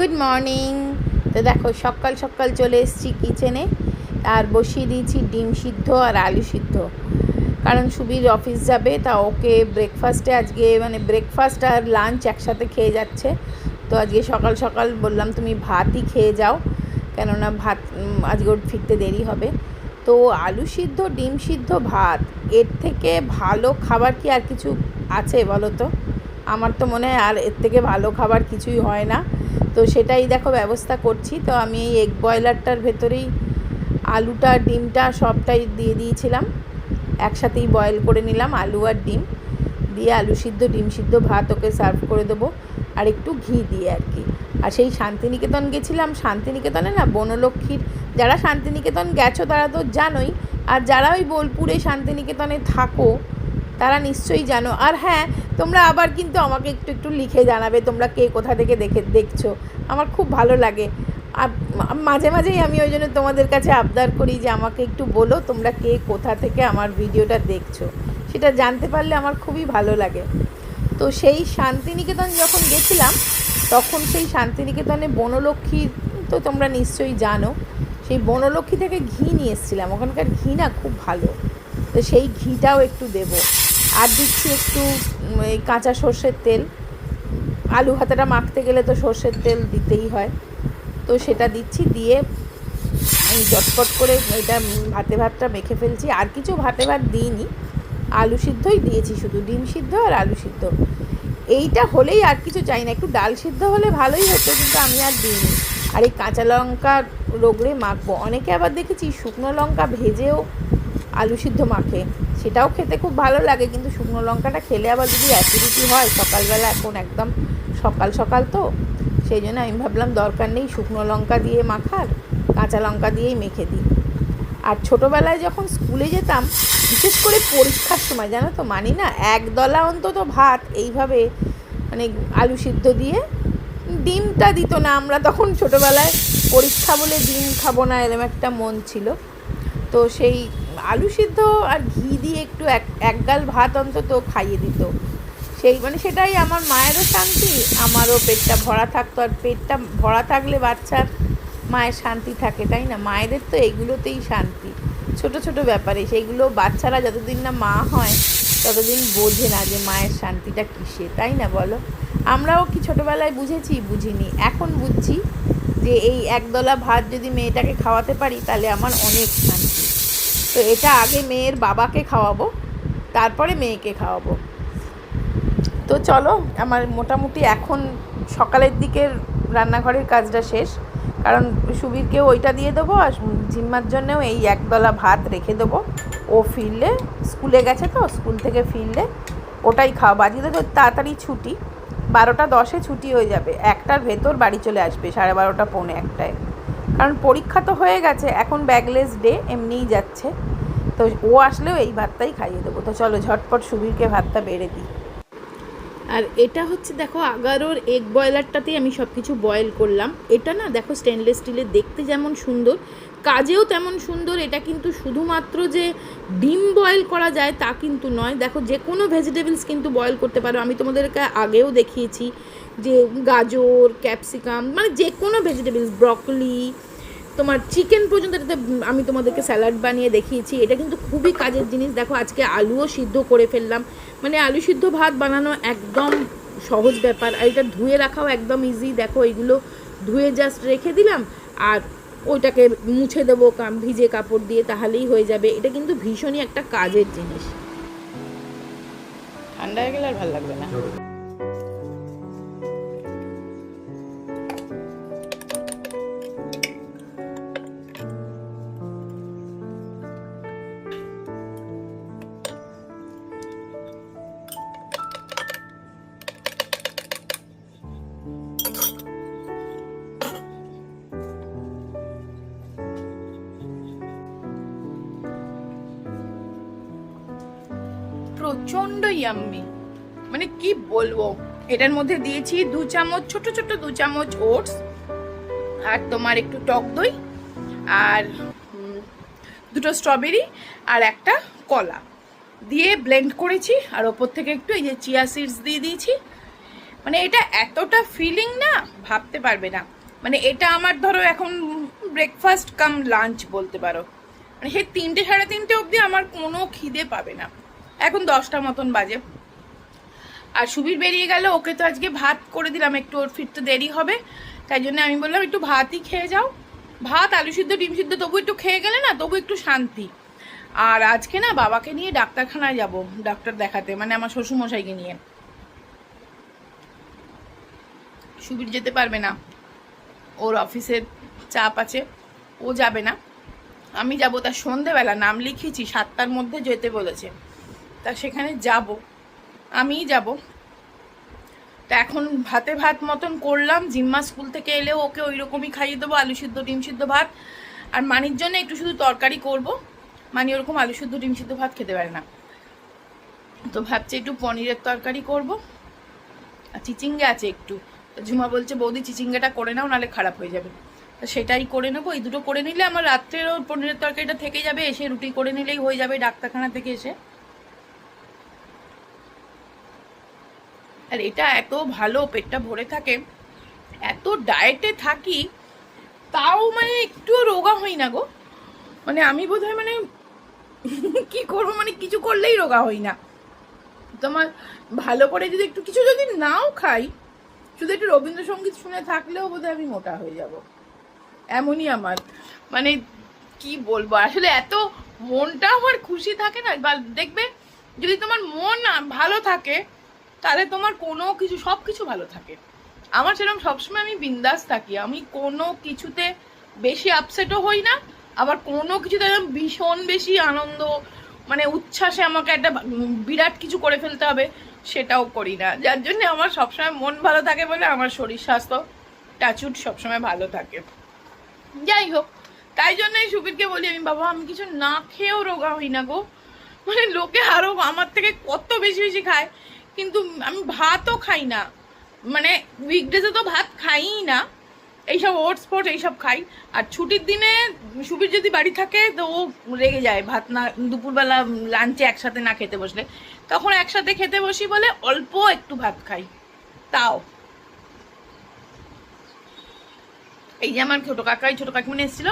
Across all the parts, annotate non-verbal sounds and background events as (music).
Good morning তো দেখো, সকাল সকাল চলে এসেছি কিচেনে আর বসিয়ে দিয়েছি ডিম সিদ্ধ আর আলু সিদ্ধ। কারণ সুবীর অফিস যাবে, তা ওকে ব্রেকফাস্টে আজকে মানে ব্রেকফাস্ট আর লাঞ্চ একসাথে খেয়ে যাচ্ছে। তো আজকে সকাল সকাল বললাম, তুমি ভাতই খেয়ে যাও। কেননা ভাত আজকে ওর ফিরতে দেরি হবে। তো আলু সিদ্ধ, ডিম সিদ্ধ, ভাত, এর থেকে ভালো খাবার কি আর কিছু আছে বলো তো? আমার তো মনে হয় আর এর থেকে ভালো খাবার কিছুই হয় না। তো সেটাই দেখো ব্যবস্থা করছি। তো আমি এই এগ বয়লারটার ভেতরেই আলুটা, ডিমটা সবটাই দিয়ে দিয়েছিলাম। একসাথেই বয়েল করে নিলাম আলু আর ডিম। দিয়ে আলু সিদ্ধ, ডিম সিদ্ধ ভাত ওকে সার্ভ করে দেবো। আর একটু ঘি দিয়ে আর কি। আর সেই শান্তিনিকেতন গেছিলাম। শান্তিনিকেতনে না বনলক্ষ্মীর, যারা শান্তিনিকেতন গেছো তারা তো জানোই। আর যারা ওই বোলপুরে শান্তিনিকেতনে থাকো তারা নিশ্চয়ই জানো। আর হ্যাঁ তোমরা আবার কিন্তু আমাকে একটু একটু লিখে জানাবে তোমরা কে কোথা থেকে দেখে, দেখছ। আমার খুব ভালো লাগে। মাঝে মাঝেই আমি ওই জন্য তোমাদের কাছে আবদার করি যে আমাকে একটু বলো তোমরা কে কোথা থেকে আমার ভিডিওটা দেখছ। সেটা জানতে পারলে আমার খুবই ভালো লাগে। তো সেই শান্তিনিকেতন যখন গেছিলাম, তখন সেই শান্তিনিকেতনে বনলক্ষ্মী তো তোমরা নিশ্চয়ই জানো। সেই বনলক্ষ্মী থেকে ঘি নিয়ে এসেছিলাম। ওখানকার ঘি না খুব ভালো। তো সেই ঘিটাও একটু দেবো। আর দিচ্ছি একটু এই কাঁচা সর্ষের তেল। আলু ভাতাটা মাখতে গেলে তো সর্ষের তেল দিতেই হয়। তো সেটা দিচ্ছি, দিয়ে আমি চটপট করে এটা ভাতে ভাতটা মেখে ফেলছি। আর কিছু ভাতে ভাত দিইনি, আলু সিদ্ধই দিয়েছি শুধু, ডিম সিদ্ধ আর আলু সিদ্ধ। এইটা হলেই আর কিছু চাই না, একটু ডাল সিদ্ধ হলে ভালোই হতো, কিন্তু আমি আর দিইনি। আর এই কাঁচা লঙ্কা রোগড়ে মাখবো। অনেকে আবার দেখেছি শুকনো লঙ্কা ভেজেও আলু সিদ্ধ মাখে। সেটাও খেতে খুব ভালো লাগে, কিন্তু শুকনো লঙ্কাটা খেলে আবার যদি অ্যাসিডিটি হয়, সকালবেলা এখন একদম সকাল সকাল তো, সেই জন্য আমি ভাবলাম দরকার নেই শুকনো লঙ্কা দিয়ে মাখার, কাঁচা লঙ্কা দিয়েই মেখে দিই। আর ছোটোবেলায় যখন স্কুলে যেতাম, বিশেষ করে পরীক্ষার সময়, জানো তো, মানি না, একদলা অন্তত ভাত এইভাবে মানে আলু সিদ্ধ দিয়ে ডিমটা দিত না আমরা তখন ছোটোবেলায়। পরীক্ষা বলে ডিম খাব না, এরম একটা মন ছিল। তো সেই আলু সিদ্ধ আর ঘি দিয়ে একটু এক এক গাল ভাত অন্তত খাইয়ে দিত। সেই মানে সেটাই আমার মায়েরও শান্তি, আমারও পেটটা ভরা থাকতো। আর পেটটা ভরা থাকলে বাচ্চার মায়ের শান্তি থাকে, তাই না? মায়েদের তো এগুলোতেই শান্তি। ছোট ছোট ব্যাপারে সেইগুলো বাচ্চারা যতদিন না মা হয়, ততদিন বোঝে না যে মায়ের শান্তিটা কিসে, তাই না বলো? আমরাও কি ছোটোবেলায় বুঝেছি? বুঝিনি। এখন বুঝছি যে এই একদলা ভাত যদি মেয়েটাকে খাওয়াতে পারি, তাহলে আমার অনেক শান্তি। তো এটা আগে মেয়ের বাবাকে খাওয়াবো, তারপরে মেয়েকে খাওয়াবো। তো চলো, আমার মোটামুটি এখন সকালের দিকের রান্নাঘরের কাজটা শেষ। কারণ সুবীরকেও ওইটা দিয়ে দেবো আর জিম্মার জন্যেও এই একদলা ভাত রেখে দেবো। ও ফিরলে, স্কুলে গেছে তো, স্কুল থেকে ফিরলে ওটাই খাওয়া বাজিয়ে তো তাড়াতাড়ি ছুটি, বারোটা দশে ছুটি হয়ে যাবে, একটার ভেতর বাড়ি চলে আসবে, সাড়ে বারোটা, পৌনে একটায়। কারণ পরীক্ষা তো হয়ে গেছে, এখন ব্যাগলেস ডে, এমনিই যাচ্ছে। তো ও আসলেও এই ভাতটাই খাইয়ে দেবো। তো চলো ঝটপট সুবীরকে ভাতটা বেড়ে দিই। আর এটা হচ্ছে দেখো আগারোর এগ বয়লারটাতেই আমি সব কিছু বয়েল করলাম। এটা না দেখো স্টেনলেস স্টিলের দেখতে যেমন সুন্দর, কাজেও তেমন সুন্দর। এটা কিন্তু শুধুমাত্র যে ডিম বয়েল করা যায় তা কিন্তু নয়। দেখো যে কোনো ভেজিটেবলস কিন্তু বয়েল করতে পারো। আমি তোমাদেরকে আগেও দেখিয়েছি যে গাজর ক্যাপসিকাম মানে যে কোনো ভেজিটেবলস ব্রকলি তোমার চিকেন পর্যন্ত এটাতে আমি তোমাদেরকে স্যালাড বানিয়ে দেখিয়েছি। এটা কিন্তু খুবই কাজের জিনিস। দেখো, আজকে আলুও সিদ্ধ করে ফেললাম। মানে আলু সিদ্ধ ভাত বানানো একদম সহজ ব্যাপার। আর এটা ধুয়ে রাখাও একদম ইজি দেখো, এগুলো ধুয়ে জাস্ট রেখে দিলাম আর ওইটাকে মুছে দেবো ভিজে কাপড় দিয়ে, তাহলেই হয়ে যাবে। এটা কিন্তু ভীষণই একটা কাজের জিনিস। ঠান্ডা হয়ে গেলে আর ভালো লাগবে না। ইয়াম্মি মানে কি বলব? এটার মধ্যে দিয়েছি দু চামচ, ছোট ছোট দু চামচ ওটস আর তোমার একটু টক দই আর দুটো স্ট্রবেরি আর একটা কলা। দিয়ে ব্লেন্ড করেছি আর ওপর থেকে একটু এই যে চিয়া সিডস দিয়ে দিয়েছি। মানে এটা এতটা ফিলিং না, ভাবতে পারবে না। মানে এটা আমার ধরো এখন ব্রেকফাস্ট কাম লাঞ্চ বলতে পারো। মানে সে তিনটে সাড়ে তিনটে অবধি আমার কোনো খিদে পাবে না। এখন দশটা মতন বাজে। আর সুবীর বেরিয়ে গেল, ওকে তো আজকে ভাত করে দিলাম, একটু ওর ফিরতে দেরি হবে। তাই জন্য আমি বললাম, একটু ভাতই খেয়ে যাও। ভাত, আলু সিদ্ধ, ডিম সিদ্ধ, তবু একটু খেয়ে গেলে না, তবু একটু শান্তি। আর আজকে না, বাবাকে নিয়ে ডাক্তারখানায় যাব, ডাক্তার দেখাতে মানে আমার শ্বশুরমশাইকে নিয়ে। সুবীর যেতে পারবে না। ওর অফিসের চাপ আছে, ও যাবে না। আমি যাব তার সন্ধেবেলা, নাম লিখিয়েছি, সাতটার মধ্যে যেতে বলেছে। তা সেখানে যাব। আমিই যাব। তা এখন ভাতে ভাত মতন করলাম। জিম্মা স্কুল থেকে এলেও ওকে ওই রকমই খাইয়ে দেবো, আলু সিদ্ধ, ডিম সিদ্ধ ভাত। আর মানির জন্য একটু শুধু তরকারি করব। মানি ওরকম আলু সিদ্ধ, ডিম সিদ্ধ ভাত খেতে পারে না। তো ভাবছি একটু পনিরের তরকারি করব। আর চিচিঙ্গে আছে একটু। ঝুমা বলছে, বৌদি, চিচিঙ্গাটা করে নাও, নাহলে খারাপ হয়ে যাবে। তো সেটাই করে নেব। এই দুটো করে নিলে আমার রাত্রেরও পনিরের তরকারিটা থেকে যাবে, এসে রুটি করে নিলেই হয়ে যাবে ডাক্তারখানা থেকে এসে। আর এটা এত ভালো পেটটা ভরে থাকে, এত ডায়েটে থাকি, তাও মানে একটু রোগা হই না গো। মানে আমি বোধহয় মানে (laughs) কি করব মানে কিছু করলেই রোগা হই না। তোমার ভালো করে যদি একটু কিছু যদি নাও খাই, শুধু একটু রবীন্দ্রসঙ্গীত শুনে থাকলেও বোধহয় আমি মোটা হয়ে যাব। এমনই আমার। মানে কি বলব, আসলে এত মনটা আমার খুশি থাকে না, বা দেখবে যদি তোমার মন ভালো থাকে তাহলে তোমার কোনো কিছু সব কিছু ভালো থাকে। আমার সেরকম সবসময় আমি বিন্দাস থাকি। আমি কোনো কিছুতে বেশি আপসেটও হই না। আবার কোনো কিছুতে একদম ভীষণ বেশি আনন্দ মানে উচ্ছ্বাসে আমাকে একটা বিরাট কিছু করে ফেলতে হবে, সেটাও করি না। যার জন্য আমার সবসময় মন ভালো থাকে বলে আমার শরীর স্বাস্থ্য টাচুট সবসময় ভালো থাকে। যাই হোক, তাই জন্যই সুবীরকে বলি, আমি, বাবা, আমি কিছু না খেয়েও রোগা হই না গো। মানে লোকে আরও আমার থেকে কত বেশি বেশি খায়। কিন্তু আমি ভাতও খাই না। মানে উইকডেজে তো ভাত খাইই না। এইসব ওটস ফোট এইসব খাই। আর ছুটির দিনে সুবীর যদি বাড়ি থাকে, তো ও রেগে যায় ভাত না, দুপুরবেলা লাঞ্চে একসাথে না খেতে বসলে। তখন একসাথে খেতে বসি বলে অল্প একটু ভাত খাই। তাও। এই যে আমার ছোটো কাকাই, ছোটো কাকিমণি এসেছিল।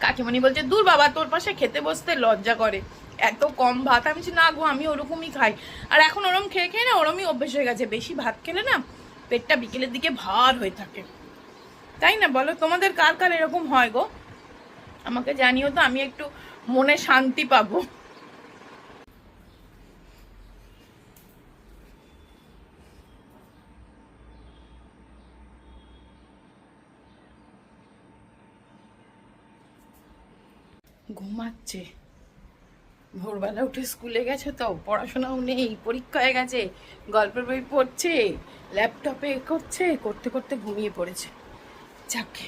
কাকিমণি বলছে, দূর বাবা, তোর পাশে খেতে বসতে লজ্জা করে। এত কম ভাত। আমি না গো, আমি ওরকমই খাই। আর এখন ওরম খেয়ে খেয়ে না ওরমই অভ্যেস হয়ে গেছে। বেশি ভাত খেলে না পেটটা বিকেলের দিকে ভার হয়ে থাকে। তাই না বলো? তোমাদের কার কার এরকম হয় গো? আমাকে জানিও তো, আমি একটু মনে শান্তি পাবো। ঘুমাচ্ছে। ভোরবেলা উঠে স্কুলে গেছে তো, পড়াশোনাও নেই, পরীক্ষা হয়ে গেছে, গল্পের বই পড়ছে, ল্যাপটপে করছে, করতে করতে ঘুমিয়ে পড়েছে। যাকে,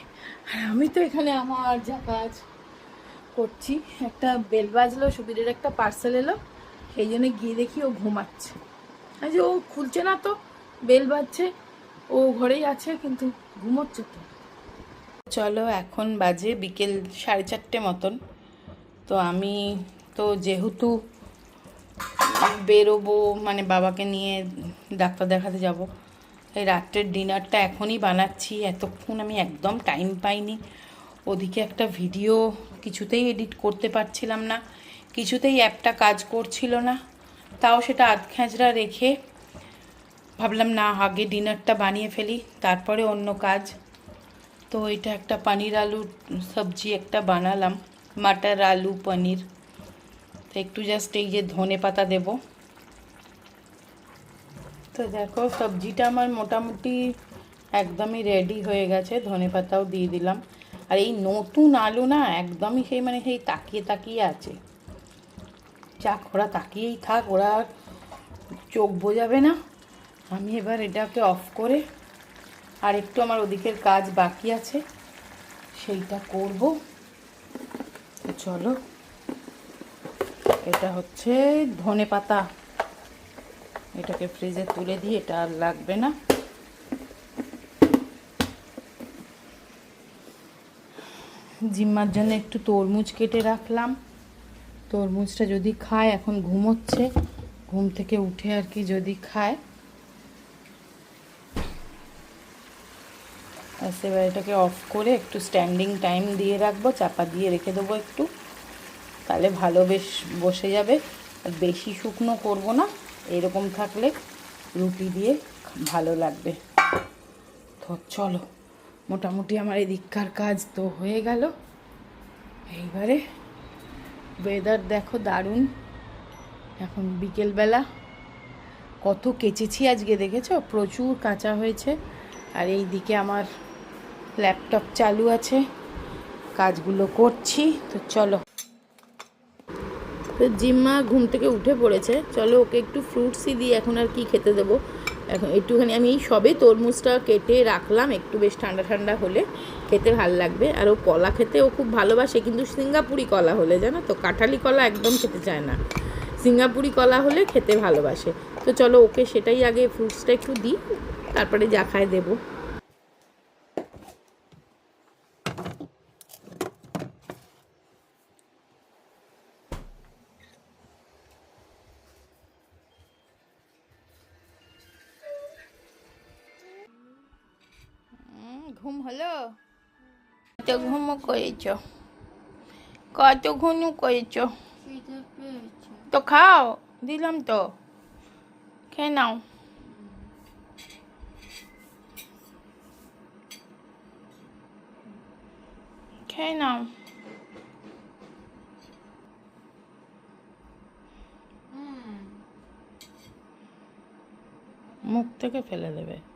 আর আমি তো এখানে আমার যা কাজ করছি, একটা বেল বাজলো সুবিধের একটা পার্সেল এলো, সেই জন্য গিয়ে দেখি ও ঘুমাচ্ছে। আজ ও খুলছে না তো, বেল বাজছে, ও ঘরেই আছে কিন্তু ঘুমোচ্ছে তো। চলো, এখন বাজে বিকেল সাড়ে চারটে মতন। তো আমি তো যেহেতু বেরোবো মানে বাবাকে নিয়ে ডাক্তার দেখাতে যাব, এই রাত্রের ডিনারটা এখনই বানাচ্ছি। এতক্ষণ আমি একদম টাইম পাইনি। ওদিকে একটা ভিডিও কিছুতেই এডিট করতে পারছিলাম না, কিছুতেই অ্যাপটা কাজ করছিল না। তাও সেটা আধ খেঁচড়া রেখে ভাবলাম, না, আগে ডিনারটা বানিয়ে ফেলি, তারপরে অন্য কাজ। তো এটা একটা পানির আলুর সবজি একটা বানালাম, মাটার আলু পনির। তো একটু জাস্ট এই যে ধনে পাতা দেব। তো দেখো, সবজিটা আমার মোটামুটি একদমই রেডি হয়ে গেছে, ধনে পাতাও দিয়ে দিলাম। আর এই নতুন আলু না, একদমই সেই মানে সেই তাকিয়ে তাকিয়ে আছে। যাক, ওরা তাকিয়েই থাক, ওরা চোখ বোঝাবে না। আমি এবার এটাকে অফ করে আর একটু আমার ওদিকের কাজ বাকি আছে, সেইটা করব। চলো। এটা হচ্ছে ধনে পাতা। এটাকে ফ্রিজে তুলে দিই এটা আর লাগবে না। জিম্মার জন্য একটু তরমুজ কেটে রাখলাম। তরমুজটা যদি খায়, এখন ঘুমোচ্ছে। ঘুম থেকে উঠে আর কি যদি খায়। ব্যাস, এবার এটাকে অফ করে একটু স্ট্যান্ডিং টাইম দিয়ে রাখব, চাপা দিয়ে রেখে দেবো একটু। তাহলে ভালো বেশ বসে যাবে। আর বেশি শুকনো করব না, এরকম থাকলে রুটি দিয়ে ভালো লাগবে। তো চলো, মোটামুটি আমার এদিককার কাজ তো হয়ে গেল। এইবারে ওয়েদার দেখো দারুণ। এখন বিকেলবেলা কত কেচেছি আজকে দেখেছ? প্রচুর কাঁচা হয়েছে। আর এই দিকে আমার ল্যাপটপ চালু আছে। কাজগুলো করছি, তো চলো। তো জিম্মা ঘুম থেকে উঠে পড়েছে। চলো ওকে একটু ফ্রুটসই দিই, এখন আর কি খেতে দেবো? এখন একটুখানি আমি সবে তরমুজটা কেটে রাখলাম, একটু বেশ ঠান্ডা ঠান্ডা হলে খেতে ভালো লাগবে। আর ও কলা খেতে ও খুব ভালোবাসে, কিন্তু সিঙ্গাপুরি কলা হলে, জানো তো? কাঁঠালি কলা একদম খেতে চায় না। সিঙ্গাপুরি কলা হলে খেতে ভালোবাসে। তো চলো ওকে সেটাই আগে ফ্রুটসটা একটু দিই, তারপরে যা খায় দেবো। ঘুম হলো? কত ঘুমও করেছ। কত ঘুমও করেছ। তো খাও দিলাম তো। খেয়ে নাও। খেয়ে নাও। মুখ থেকে ফেলে দেবে।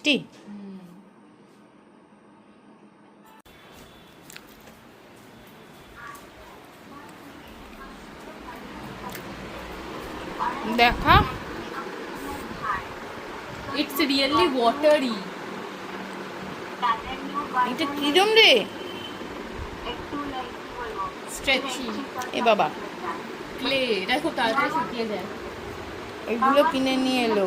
মিষ্টি দেখা It's really watery. এটা কিরম রে Stretchy. এ বাবা. এটা খুব তাড়াতাড়ি শুকিয়ে যায় এগুলো কিনে নিয়ে এলো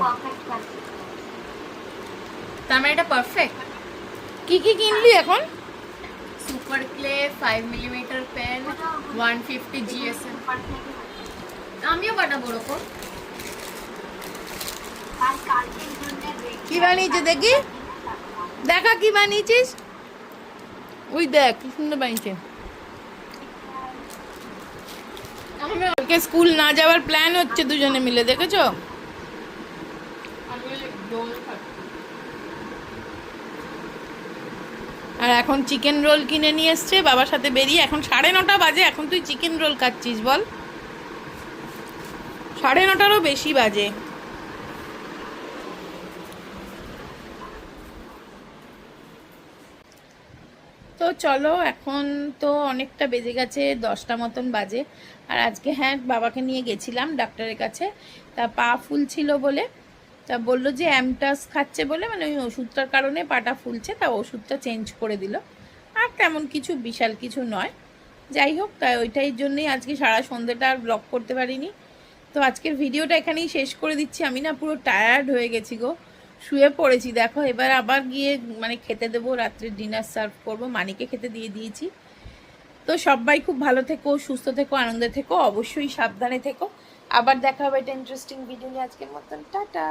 তার মানে এটা পারফেক্ট কি কি কিনলি এখন? Super clay five millimetre pen one fifty GSM আমিও বানাবো ওরকম। কি বানিয়েছে দেখি? দেখা কি বানিয়েছিস? ওই দেখ কি সুন্দর বানিয়েছে। কালকে স্কুল না যাওয়ার প্ল্যান হচ্ছে দুজনে মিলে দেখেছ ডোল খাচ্ছি। আর এখন চিকেন রোল কিনে নিয়ে এসছে, বাবার সাথে বেরিয়ে এখন সাড়ে নটা বাজে, এখন তুই চিকেন রোল খাচ্ছিস, বল। সাড়ে নটারও বেশি বাজে। তো চলো, এখন তো অনেকটা বেজে গেছে, দশটা মতন বাজে। আর আজকে হ্যাঁ বাবাকে নিয়ে গেছিলাম ডাক্তারের কাছে। তা পা ফুলছিল বলে। তা বলল যে অ্যামটাস খাচ্ছে বলে মানে ওই ওষুধটার কারণে পাটা ফুলছে, তা ওষুধটা চেঞ্জ করে দিল। আর তেমন কিছু বিশাল কিছু নয়। যাই হোক তাই ওইটাই জন্যই আজকে সারা সন্ধ্যেটা আর ব্লগ করতে পারিনি। তো আজকের ভিডিওটা এখানেই শেষ করে দিচ্ছি। আমি না পুরো টায়ার্ড হয়ে গেছি গো। শুয়ে পড়েছি, দেখো। এবার আবার গিয়ে মানে খেতে দেবো, রাত্রে ডিনার সার্ভ করব। মানিকে খেতে দিয়ে দিয়েছি। তো সবাই খুব ভালো থেকো, সুস্থ থেকো, আনন্দে থেকো, অবশ্যই সাবধানে থেকো। আবার দেখা হবে একটা ইন্টারেস্টিং ভিডিও নিয়ে আজকের মতন। টাটা!